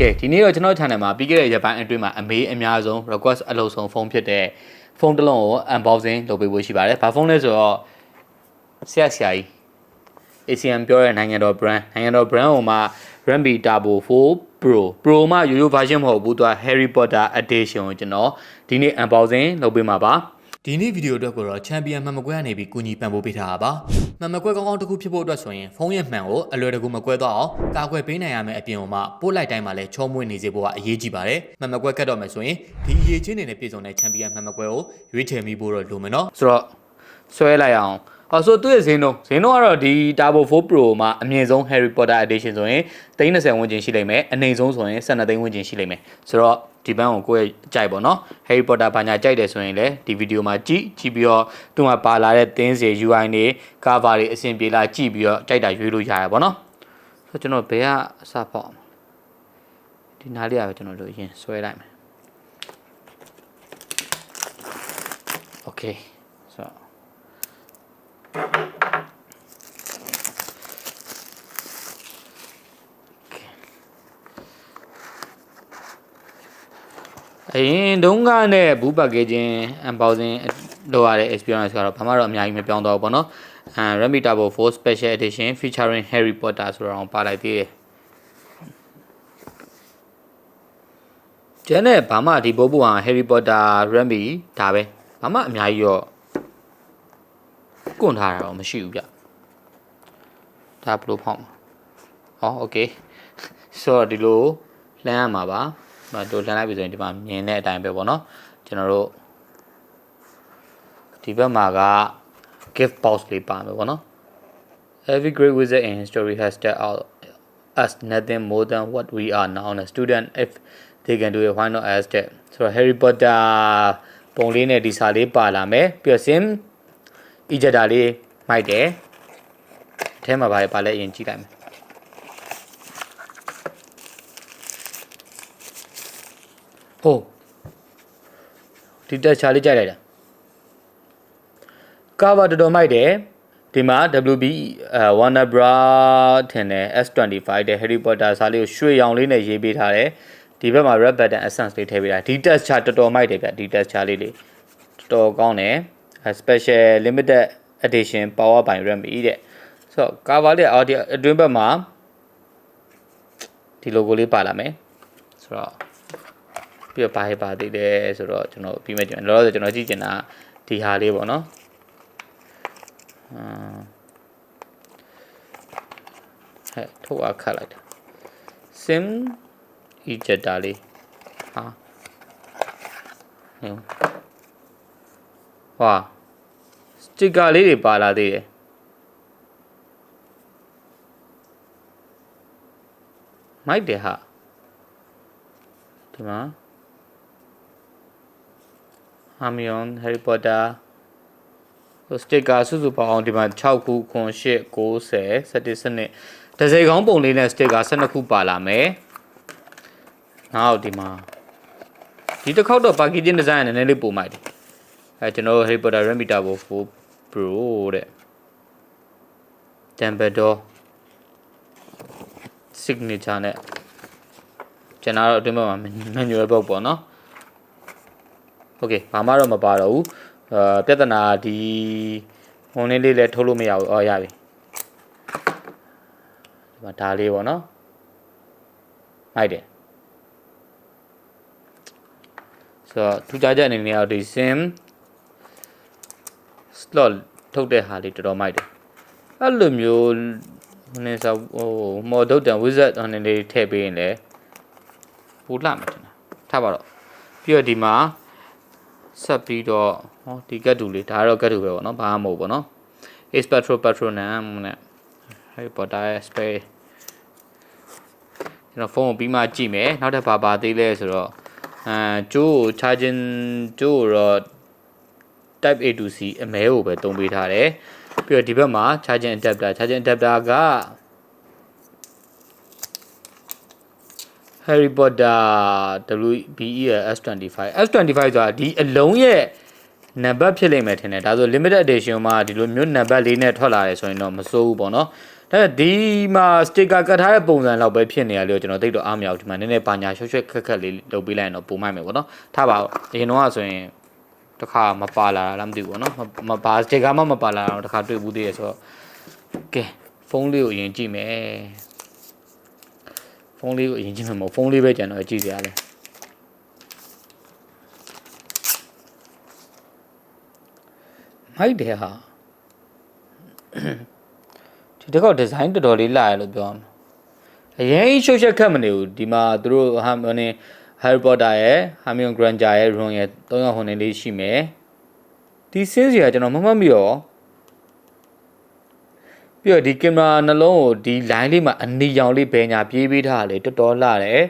ကဲဒီနေ့တော့ကျွန်တော် channel မှာပြီးခဲ့တဲ့ရက်ပိုင်းအတွင်းမှာအမေးအများဆုံး request အလုပ်ဆုံးဖုန်းဖြစ်တဲ့ဖုန်းတစ်လုံးကို unboxing လုပ်ပေးဖို့ရှိပါတယ်။ဘာဖုန်းလဲဆိုတော့ဆရာဆရာကြီး ACM ပြောတဲ့နိုင်ငံတော် brand နိုင်ငံတော် brand ဟိုမှာ Rambi Turbo 4 Pro Pro မှာရိုးရိုး version မဟုတ်ဘူးသူက Harry Potter edition ကိုကျွန်တော်ဒီနေ့ unboxing လုပ်ပေးမှာပါဒီနေ့ဗီဒီယိုအတွက်ကိုတော့ champion မှန်မကွဲကနေပြီးကူညီပံ့ပိုးပေးထားတာပါ မှန်မကွဲကောင်းကောင်းတစ်ခုဖြစ်ဖို့အတွက်ဆိုရင်ဖုန်းရဲ့မှန်ကိုအလွယ်တကူမကွဲတော့အောင်ကာကွယ်ပေးနိုင်ရမယ့်အပြင်မှာပို့လိုက်တိုင်းမှာလည်းချောမွေ့နေစေဖို့ကအရေးကြီးပါတယ်မှန်မကွဲကတ်တော့မယ်ဆိုရင်ဒီအရေးချင်းတွေနဲ့ပြည့်စုံတဲ့ champion မှန်မကွဲကိုရွေးချယ်မိဖို့တော့လိုမယ်နော်ဆိုတော့ဆွဲလိုက်အောင်အော်ဆိုသူ့ရဲ့ဈေးနှုန်းဈေးနှုန်းကတော့ဒီ Turbo 4 Pro မှာအမြင့်ဆုံး Harry Potter Edition ဆိုရင်30ဝန်းကျင်ရှိလိမ့်မယ်အနိမ့်ဆုံးဆိုရင်12သိန်းဝန်းကျင်ရှိလိမ့်မယ်ဆိုတော့ ဒီဘန်းကိုကိုယ့်ရဲ့ကြိုက်ပေါ့နော် Harry Potter ဘာညာကြိုက်တယ်ဆိုရင်လည်းဒီဗီဒီယိုမှာကြည့်ကြည့်ပြီးတော့သူ့မှာပါလာတဲ့သင်းစေ UI တွေ cover တွေအဆင်ပြေလာကြည့်ပြီးတော့ကြိုက်တာရွေးလို့ရရပါတော့ဆိုတော့ကျွန်တော်ဘယ်ကအစဖောက်အောင်ဒီနားလေးကပဲကျွန်တော်တို့ရင်ဆွဲလိုက်မယ် Okay ဆို အရင်တုန်းကနဲ့ဘူးပတ်ကေးချင်း unboxing လုပ်ရတဲ့ experience ကတော့ဘာမှတော့အများကြီးမပြောင်းတော့ဘူးပေါ့နော်အဲ Redmi Turbo 4 Special Edition featuring Harry Potter ဆိုတော့ပါလိုက်သေးတယ်ကျန်တဲ့ဘာမှဒီဘောဘူးဟာ Harry Potter Redmi ဒါပဲဘာမှအများကြီးတော့ကွန့်ထားတာတော့မရှိဘူးဗျဒါဘယ်လိုဖောက်မှာဟော okay ဆိုတော့ဒီလိုလှမ်းရမှာပါမ တို့လှမ်းလိုက်ပြီဆိုရင်ဒီမှာမြင်တဲ့အတိုင်းပဲပေါ့နော်ကျွန်တော်တို့ဒီဘက်မှာက gift box လေးပါမယ်ပေါ့နော် Every great wizard in history has set out as nothing more than what we are now a student if they can do it why not as that ဆိုတော့ Harry Potter ပုံလေးနဲ့ဒီစာလေးပါလာမယ်ပြီးတော့ sim ejector လေးမိုက်တယ်အထဲမှာပါလဲပါလဲအရင်ကြည့်လိုက်မယ် ဟိုဒီတက်ချာလေးကြိုက်လိုက်တာကာဗာတော်တော်မိုက်တယ်ဒီမှာ WB အဲ Warner Bros ထင်တယ် S25 တဲ့ Harry Potter စာလေးကိုရွှေရောင်လေးနဲ့ရေးပေးထားတယ်ဒီဘက်မှာ red button essence လေးထည့်ပေးတာဒီ test chart တော်တော်မိုက်တယ်ဗျဒီ test chart လေးလေးတော်တော်ကောင်းတယ် special limited edition power by Redmi တဲ့ဆိုတော့ cover လေးအော်ဒီအတွင်းဘက်မှာဒီ logo လေးပါလာမယ်ဆိုတော့ ပြီးတော့ဘာဟဲ့ပါသေးတယ်ဆိုတော့ကျွန်တော်ပြီးမဲ့ကျွန်တော်လောလောဆယ်ကျွန်တော်ကြည့်ချင်တာဒီဟာလေးပေါ့နော်အာဟဲ့ထုတ်အခတ်လိုက်တာ sim ejector လေးဟာဟဲ့ဟွာစတစ်ကာလေးတွေပါလာသေးတယ်မိုက်တယ်ဟာဒီမှာ Hermione Harry Potter ဟိုစတစ်ကာစုစုပေါင်းဒီမှာ6ခုခွန်8 90 17စနစ်ဒဇယ်ကောင်းပုံလေးနဲ့စတစ်ကာ12ခုပါလာမယ်နောက်ဒီမှာဒီတစ်ခေါက်တော့ packaging design နည်းနည်းလေးပုံမိုက်တယ်အဲကျွန်တော် Harry Potter Redmi Turbo 4 Pro တဲ့ Dumbledore signature နဲ့ကျွန်တော်တို့အတွင်းဘက်မှာ manual book ပေါ့နော် โอเคဘာမှတော့မပါတော့ဘူးအာပြဿနာဒီဟိုနေလေးလည်းထုတ်လို့မရဘူးအော်ရပြီဒီမှာဒါလေးပေါ့နော်မိုက်တယ်ဆိုတော့ထူးခြားချက်အနေနဲ့တော့ဒီ sim slot ထုတ်တဲ့ဟာလေးတော်တော်မိုက်တယ်အဲ့လိုမျိုးနည်းဆိုဟိုမော်ဒုတ်တန် wizard ဟိုနေလေးထည့်ပေးရင်လည်းပူလာမယ်ထင်တာထားပါတော့ပြီးတော့ဒီမှာ ဆက်ပြီးတော့ဟောဒီကတ်တူလေးဒါကတော့ကတ်တူပဲပေါ့နော်ဘာမှမဟုတ်ပေါ့နော် Ace Patrol Patronum နဲ့ Harry Potter ရဲ့ space ကျွန်တော်ဖုန်းကိုပြီးမှကြည့်မယ်နောက်ထပ်ဘာပါသေးလဲဆိုတော့အဲကျိုးကို charging ကျိုးကိုတော့ type A to C အမဲကိုပဲသုံးပေးထားတယ်ပြီးတော့ဒီဘက်မှာ charging adapter charging adapter က Harry Potter WBE ရဲ့ S25 S25 ဆိုတာဒီအလုံးရဲ့နံပါတ်ဖြစ်လိမ့်မယ်ထင်တယ်ဒါဆို limited edition မှာဒီလိုမျိုးနံပါတ်လေးနဲ့ထွက်လာတယ်ဆိုရင်တော့မစိုးဘူးပေါ့နော်ဒါပေမဲ့ဒီမှာစတစ်ကာကတ်ထားတဲ့ပုံစံလောက်ပဲဖြစ်နေရလို့ကျွန်တော်သိတော့အားမရဘူးဒီမှာနည်းနည်းပါညာရွှွှွှခက်ခက်လေးလုပ်ပေးလိုက်ရင်တော့ပုံမိုက်မယ်ပေါ့နော်ထားပါဦးအရင်တော့ဆိုရင်တစ်ခါမပါလာတာလားမသိဘူးပေါ့နော်မပါစတစ်ကာမှမပါလာတော့တစ်ခါတွေ့ဘူးသေးရဆိုတော့ကဲဖုန်းလေးကိုအရင်ကြည့်မယ်ဖု န်းလေးကိုအရင်ကြည့်မှာမဟုတ်ဖုန်းလေးပဲကျန်တော့ကြည့်ကြရလဲမိုက်တယ်ဟာဒီတစ်ခေါက်ဒီဇိုင်းတော်တော်လေးလာရလို့ပြောအောင်အရင်ရှုပ်ရှက်ခတ်မနေဘူးဒီမှာသူတို့ဟာမနေ Harry Potter ရဲ့ Hermione Granger ရဲ့ Ron ရဲ့၃ယောက်ဟိုနေလေးရှိမယ်ဒီစင်းစီကကျွန်တော်မမှတ်မိရော ပြီးတော့ဒီကင်မရာနှလုံးကိုဒီ line လေးမှာအနီရောင်လေးဘယ်ညာပြေးပေးထားတယ်တော်တော်လှတယ်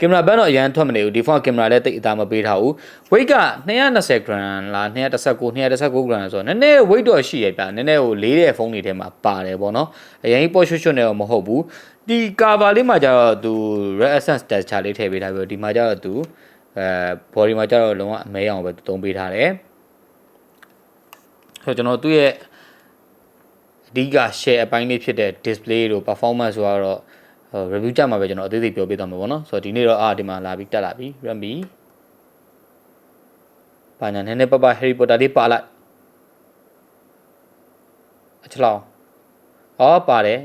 ကင်မရာဘက်တော့အရန်ထွက်မနေဘူးဒီဖုန်းကင်မရာလည်းတိတ်အသားမပေးထားဘူး weight က220 gram လား219 219 gram ဆိုတော့နည်းနည်း weight တော့ရှိရပြနည်းနည်းဟိုလေးတဲ့ဖုန်းတွေထဲမှာပါတယ်ပေါ့နော်အရင်ပေါ့ရွှွှွှနေတော့မဟုတ်ဘူးဒီ cover လေးမှာကျတော့သူ red essence texture လေးထည့်ပေးထားပြီးတော့ဒီမှာကျတော့သူအဲ body မှာကျတော့လုံးဝအမဲအောင်ပဲသူသုံးပေးထားတယ်ဆိုတော့ကျွန်တော်သူ့ရဲ့ အဓိက share အပိုင်းလေးဖြစ်တဲ့ display တို့ performance ဆိုတော့ review ကြမှာပဲကျွန်တော်အသေးစိတ်ပြောပြသွားမှာပေါ့နော်ဆိုတော့ဒီနေ့တော့အာဒီမှာလာပြီးတက်လာပြီ Redmi ဘာညာနည်းနည်းပပ Harry Potter လေးပါလိုက်အချလောင်းဟောပါတယ်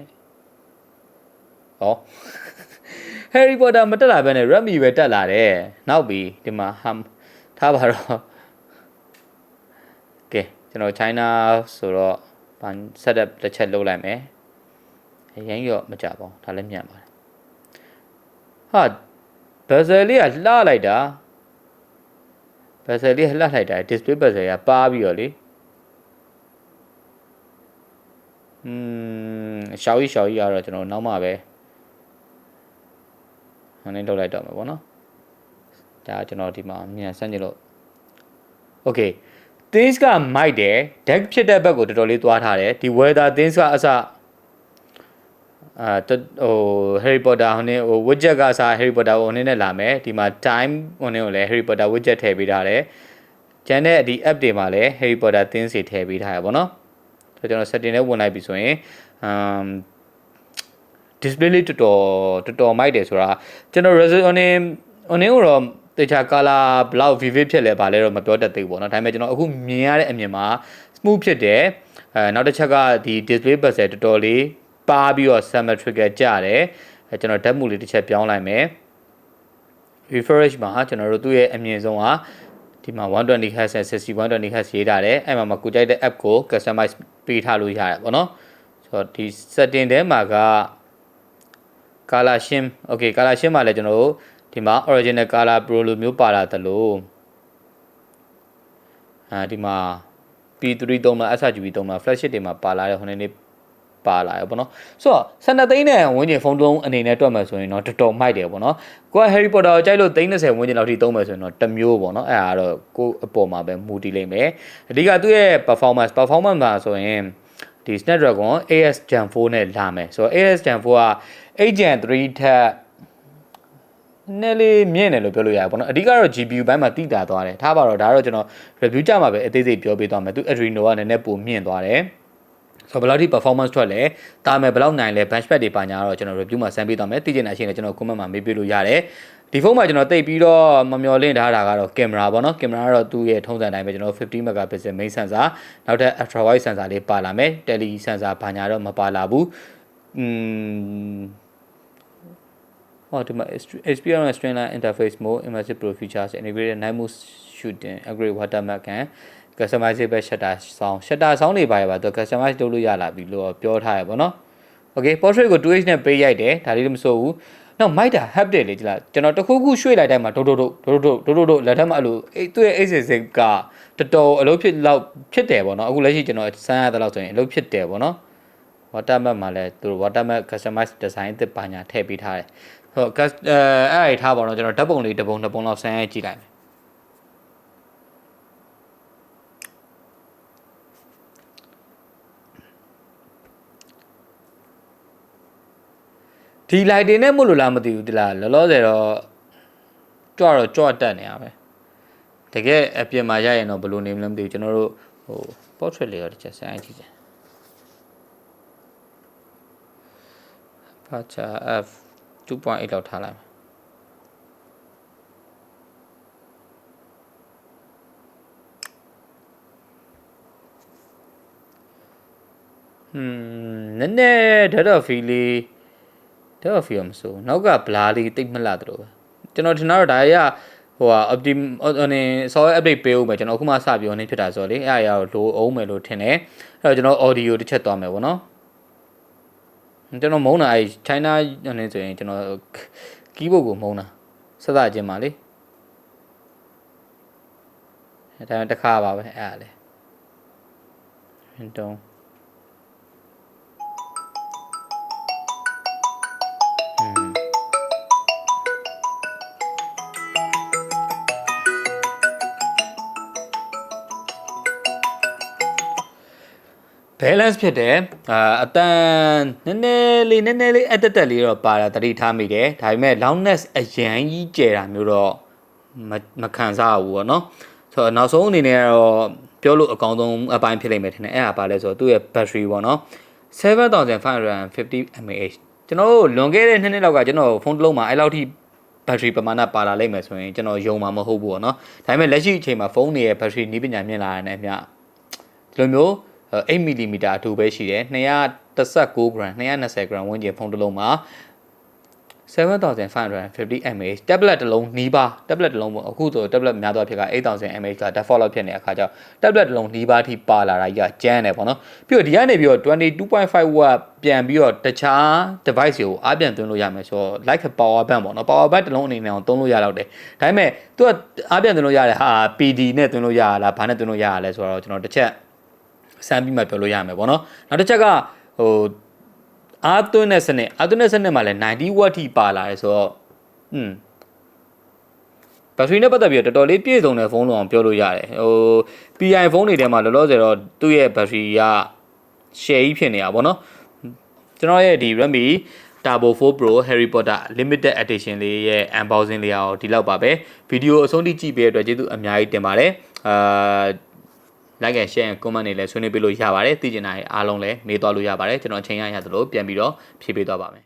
ဟော Harry Potter မတက်လာဘဲနဲ့ Redmi ပဲတက်လာတယ်နောက်ပြီးဒီမှာ ham ထားပါတော့ကဲကျွန်တော် China ဆိုတော့ ဘာ setup တစ်ချက်လုပ်လိုက်မယ်အရင်ရောမကြပါဘူးဒါလည်းမြန်ပါတယ်ဟာဘယ်ဆယ်လေးကလှလိုက်တာဘယ်ဆယ်လေးကလှလိုက်တာ display ဘယ်ဆယ်ကပါပြီးတော့လေอืมရှောက်ကြီးရှောက်ကြီးကတော့ကျွန်တော်နောက်မှပဲဟိုနေလောက်လိုက်တော့မှာပေါ့နော်ဒါကျွန်တော်ဒီမှာမြန်ဆန်းကြည့်လို့ okay things ကမိုက်တယ် deck ဖြစ်တဲ့ဘက်ကိုတော်တော်လေးသွားထားတယ်ဒီ weather things ကအစအာဟို Harry Potter ဟိုနေဟို widget ကစား Harry Potter ဟိုနေနဲ့လာမယ်ဒီမှာ time ဟိုနေကိုလည်း Harry Potter widget ထည့်ပေးထားတယ်ကျန်တဲ့ဒီ app တွေမှာလည်း Harry Potter things တွေထည့်ပေးထားရပါတော့ဆိုတော့ကျွန်တော် setting နဲ့ဝင်လိုက်ပြီဆိုရင် um display လေးတော်တော်တော်တော်မိုက်တယ်ဆိုတာကျွန်တော် resolution ဟိုနေကိုတော့ တေချာ color ဘလောက် vivid ဖြစ်လဲဗာလဲတော့မပြောတတ်သေးဘူးပေါ့နော်ဒါပေမဲ့ကျွန်တော်အခုမြင်ရတဲ့အမြင်မှာ smooth ဖြစ်တယ်အဲနောက်တစ်ချက်ကဒီ display pixel တော်တော်လေးပါပြီးတော့ symmetrical ကြတယ်အဲကျွန်တော်ဓာတ်မှုလေးတစ်ချက်ပြောင်းလိုက်မယ် refresh မှာကျွန်တော်တို့သူ့ရဲ့အမြင်ဆုံးကဒီမှာ 120Hz နဲ့60 120Hz ရေးထားတယ်အဲ့မှာမှာကိုကြိုက်တဲ့ app ကို customize ပေးထားလို့ရတယ်ပေါ့နော်ဆိုတော့ဒီ setting ထဲမှာက color shim okay color shim မှာလည်းကျွန်တော်တို့ ဒီမှာ original color pro လိုမျိုးပါလာသလိုအဲဒီမှာ P3 သုံးမှာ SRGB သုံးမှာ flagship တွေမှာပါလာတဲ့ဟိုနေ့ပါလာရပေါ့နော်ဆိုတော့12သိန်းနဲ့ဝန်းကျင်ဖုန်းသုံးအနေနဲ့တွက်မယ်ဆိုရင်တော့တော်တော်မိုက်တယ်ပေါ့နော်ကိုက Harry Potter ကိုကြိုက်လို့သိန်း30ဝန်းကျင်လောက်ထိသုံးမယ်ဆိုရင်တော့တစ်မျိုးပေါ့နော်အဲ့ဒါကတော့ကိုအပေါ်မှာပဲမူတည်လိမ့်မယ်အဓိကသူ့ရဲ့ performance performance မှာဆိုရင်ဒီ Snapdragon AS Gen 4နဲ့လာမယ်ဆိုတော့ AS Gen 4က8 Gen 3ထက် နည်းလေးမြင့်တယ်လို့ပြောလို့ရတယ်ပေါ့နော်အဓိကတော့ GPU ဘိုင်းမှာတိတာသွားတယ်ထားပါတော့ဒါတော့ကျွန်တော် review ကြမှာပဲအသေးစိတ်ပြောပေးသွားမယ်သူ Adreno ကနည်းနည်းပိုမြင့်သွားတယ်ဆိုတော့ဘယ်လောက်ထိ performance ထွက်လဲတာမယ်ဘယ်လောက်နိုင်လဲ benchmark တွေပါညာတော့ကျွန်တော် review မှာဆန်းပေးသွားမယ်သိချင်တဲ့အချိန်နဲ့ကျွန်တော် comment မှာမေးပေးလို့ရတယ်ဒီဖုန်းမှာကျွန်တော်တိတ်ပြီးတော့မမျော်လင့်ထားတာကတော့ကင်မရာပေါ့နော်ကင်မရာကတော့သူ့ရဲ့ထုံးစံတိုင်းပဲကျွန်တော်50 megapixel main sensor နောက်ထပ် ultra wide sensor လေးပါလာမယ် tele sensor ဘာညာတော့မပါလာဘူးอืม ဟောဒီမှာ HPR streamline interface mode immersive pro features integrated night mode shooting upgrade watermark and customizable shutter sound shutter sound တွေပါရပါသူ customize လုပ်လို့ရလာပြီလို့ပြောထားရပါတော့ okay portrait ကို 2H နဲ့ပေးရိုက်တယ်ဒါလေးတော့မဆိုဘူးနောက်မိုက်တာ haptic လေကြလားကျွန်တော်တခုခုရွှေ့လိုက်တိုင်းမှာဒိုဒိုဒိုဒိုဒိုဒိုဒိုလက်ထက်မှာအဲ့လိုအဲ့သူ့ရဲ့ ASIC ကတော်တော်အလုပ်ဖြစ်လောက်ဖြစ်တယ်ပေါ့နော်အခုလက်ရှိကျွန်တော်စမ်းရတဲ့လောက်ဆိုရင်အလုပ်ဖြစ်တယ်ပေါ့နော် watermark မှာလည်းသူတို့ watermark customize design အသစ်ပါညာထည့်ပေးထားတယ်ဟုတ်ကအဲအဲ့အဲ့ထားပါတော့ကျွန်တော်ဓာတ်ပုံလေးတစ်ပုံနှစ်ပုံလောက်ဆန်းရကြည့်လိုက်မယ်ဒီ light တွေနဲ့မို့လို့လားမသိဘူးဒီလားလောလောဆယ်တော့ကြွတော့ကြွတက်နေရပဲတကယ်အပြင်မှာရရင်တော့ဘယ်လိုနေမလဲမသိဘူးကျွန်တော်တို့ဟို portrait လေးတော့တစ်ချက်ဆန်းကြည့်ကြ aperture f 2.8လောက်ထားလိုက်မယ်ဟွန်းနည်းနည်းဓာတ်တော်ဖီလေးဓာတ်တော်ဖီရမစိုးနောက်ကဘလာလေးတိတ်မလှသလိုပဲကျွန်တော်ထင်တာတော့ဒါရဟိုဟာ optim ဟိုနေ software update ပေးဦးမယ်ကျွန်တော်အခုမှစပြောနေဖြစ်တာဆိုတော့လေအဲ့အရာကိုလိုအောင်မယ်လို့ထင်တယ်အဲ့တော့ကျွန်တော် audio တစ်ချက်သွားမယ်ပေါ့နော် ကျွန်တော်မုန်းတာအဲ China နေဆိုရင်ကျွန်တော် keyboard ကိုမုန်းတာဆက်သခြင်းပါလေအဲဒါတစ်ခါပါပဲအဲ့ဒါလေ window balance ဖြစ်တယ်အာအတန်နည်းနည်းလေးနည်းနည်းလေးအတက်တက်လေးတော့ပါတာတတိထားမိတယ်ဒါပေမဲ့ loudness အရန်ကြီးကျယ်တာမျိုးတော့မမခံစားဘူးပေါ့နော်ဆိုတော့နောက်ဆုံးအနေနဲ့ကတော့ပြောလို့အကောင်းဆုံးအပိုင်းဖြစ်လိမ့်မယ်ထင်တယ်အဲ့ဒါပါလဲဆိုတော့သူ့ရဲ့ battery ပေါ့နော်7550 mAh ကျွန်တော်တို့လွန်ခဲ့တဲ့နှစ်နှစ်လောက်ကကျွန်တော်ဖုန်းတစ်လုံးမှာအဲ့လောက်ထိ battery ပမာဏပါလာလိမ့်မယ်ဆိုရင်ကျွန်တော်ယုံမှာမဟုတ်ဘူးပေါ့နော်ဒါပေမဲ့လက်ရှိအချိန်မှာဖုန်းတွေရဲ့ battery နည်းပညာမြင့်လာတဲ့နဲ့အမျှဒီလိုမျိုး 8 mm အထူပဲရှိတယ်219 gram 220 gram ဝန်းကျင်ဖုန်းတစ်လုံးမှာ7550 mAh tablet တစ်လုံးနီးပါး tablet တစ်လုံးပေါ့အခုဆို tablet များသောအားဖြင့်က8000 mAh က default လောက်ဖြစ်နေတဲ့အခါကျတော့ tablet တစ်လုံးနီးပါးထိပါလာတာကြီးကကျန်းတယ်ပေါ့နော်ပြီးတော့ဒီကနေပြီးတော့22.5 watt ပြန်ပြီးတော့တခြား device တွေကိုအားပြန်သွင်းလို့ရမယ်ဆိုတော့ like a power bank ပေါ့နော် power bank တစ်လုံးအနေနဲ့အောင်သုံးလို့ရတော့တယ်ဒါပေမဲ့သူကအားပြန်သွင်းလို့ရတယ်ဟာ PD နဲ့သွင်းလို့ရလားဘာနဲ့သွင်းလို့ရရလဲဆိုတော့ကျွန်တော်တစ်ချက် စမ်းပြီးမှပြောလို့ရမယ်ပေါ့နော်နောက်တစ်ချက်ကဟိုအားသွင်းတဲ့စနစ်အားသွင်းတဲ့စနစ်မှာလည်း90 watt ထိပါလာတယ်ဆိုတော့อืมဘက်ထရီနဲ့ပတ်သက်ပြီးတော့တော်တော်လေးပြည့်စုံတဲ့ဖုန်းလို့အောင်ပြောလို့ရတယ်ဟို PI ဖုန်းတွေထဲမှာလောလောဆယ်တော့သူ့ရဲ့ဘက်ထရီက share ကြီးဖြစ်နေတာပေါ့နော်ကျွန်တော်ရဲ့ဒီ Redmi Turbo 4 Pro Harry Potter Limited Edition လေးရဲ့ unboxing လေးအောင်ဒီလောက်ပါပဲဗီဒီယိုအဆုံးထိကြည့်ပေးတဲ့အတွက်ကျေးဇူးအများကြီးတင်ပါတယ်အာ like and share and comment တွေလည်းဆွေးနွေးပေးလို့ရပါတယ်သိချင်တာအားလုံးလည်းမေးသွားလို့ရပါတယ်ကျွန်တော်အချိန်ရရသလိုပြန်ပြီးတော့ဖြည့်ပေးသွားပါမယ်